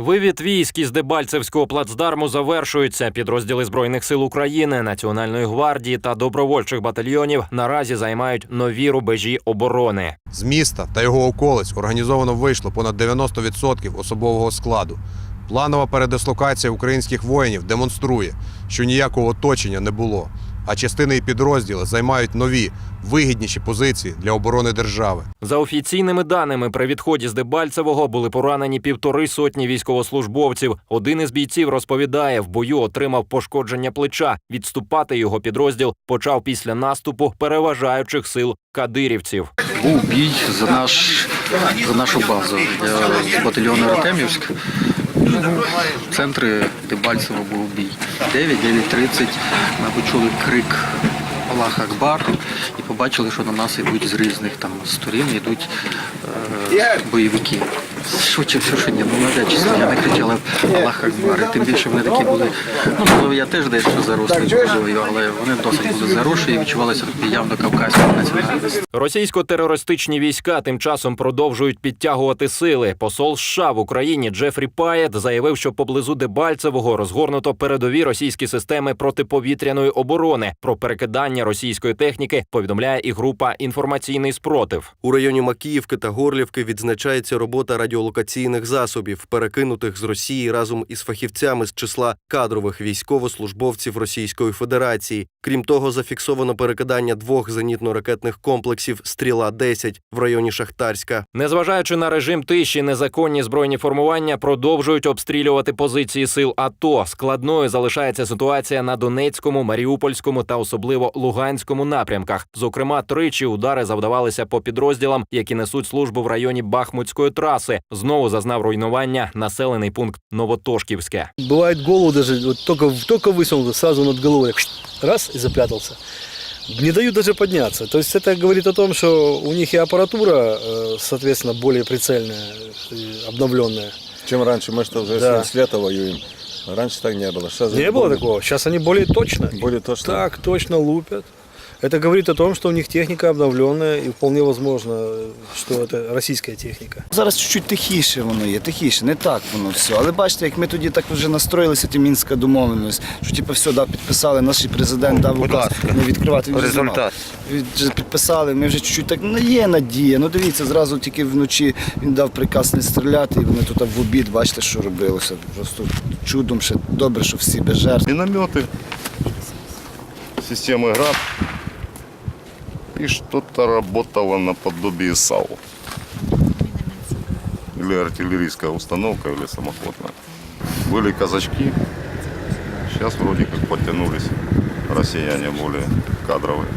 Вивід військ із Дебальцевського плацдарму завершується. Підрозділи збройних сил України, Національної гвардії та добровольчих батальйонів наразі займають нові рубежі оборони. З міста та його околиць організовано вийшло понад 90% особового складу. Планова передислокація українських воїнів демонструє, що ніякого оточення не було, а частини і підрозділи займають нові, вигідніші позиції для оборони держави. За офіційними даними, при відході з Дебальцевого були поранені півтори сотні військовослужбовців. Один із бійців розповідає, в бою отримав пошкодження плеча. Відступати його підрозділ почав після наступу переважаючих сил кадирівців. Був бій за наш за нашу базу. Батальйону Артемівськ. В центрі Дебальцево був бій. 9-9.30 ми почули крик Аллах Акбар і побачили, що на нас йдуть з різних там сторін, йдуть е, бойовики. Швидше все, що ні, ну навряд чи я не кричали Аллах Акбар. І тим більше вони такі були. Ну, можливо, я теж дещо зарослий можливо, але вони досить були заросші і відчувалися явно кавказькі національності. Російсько-терористичні війська тим часом продовжують підтягувати сили. Посол США в Україні Джефрі Паєт заявив, що поблизу Дебальцевого розгорнуто передові російські системи протиповітряної оборони. Про перекидання російської техніки повідомляє і група інформаційний спротив. У районі Макіївки та Горлівки відзначається робота радіолокаційних засобів, перекинутих з Росії разом із фахівцями з числа кадрових військовослужбовців Російської Федерації. Крім того, зафіксовано перекидання двох зенітно-ракетних комплексів Стріла 10 в районі Шахтарська. Незважаючи на режим тиші, незаконні збройні формування продовжують обстрілювати позиції сил АТО. Складною залишається ситуація на Донецькому, Маріупольському та особливо Луганському напрямках. Зокрема, тричі удари завдавалися по підрозділам, які несуть службу в районі Бахмутської траси. Знову зазнав руйнування населений пункт Новотошківське. Бывает голову даже вот только, только высунул сразу над головой, раз и запрятался. Не дают даже подняться. То есть это говорит о том, что у них и аппаратура, э, соответственно, более прицельная, и обновленная. Чем раньше, мы что уже Да. с лета воюем. Раньше так не было. Сейчас Не было такого. Сейчас они более точно. Более точно. Так, точно лупят. Это говорит о том, что у них техника обновленная и вполне возможно, что это российская техника. Зараз чуть-чуть тихіше воно є, тихіше, не так воно все. Але бачите, як ми тоді так вже настроїлися, ті мінська домовленість, що типу все, да, підписали, наш президент дав указ не відкривати він результат. Підписали, ми вже чуть-чуть так, ну є надія. Ну дивіться, зразу тільки вночі він дав приказ не стріляти, і вони тут в обід, бачите, що робилося. Просто чудом ще добре, що всі без жертв. минометы, системы ГРАД И что-то работало наподобие САУ. Или артиллерийская установка, или самоходная. Были казачки, сейчас вроде как подтянулись россияне более кадровые.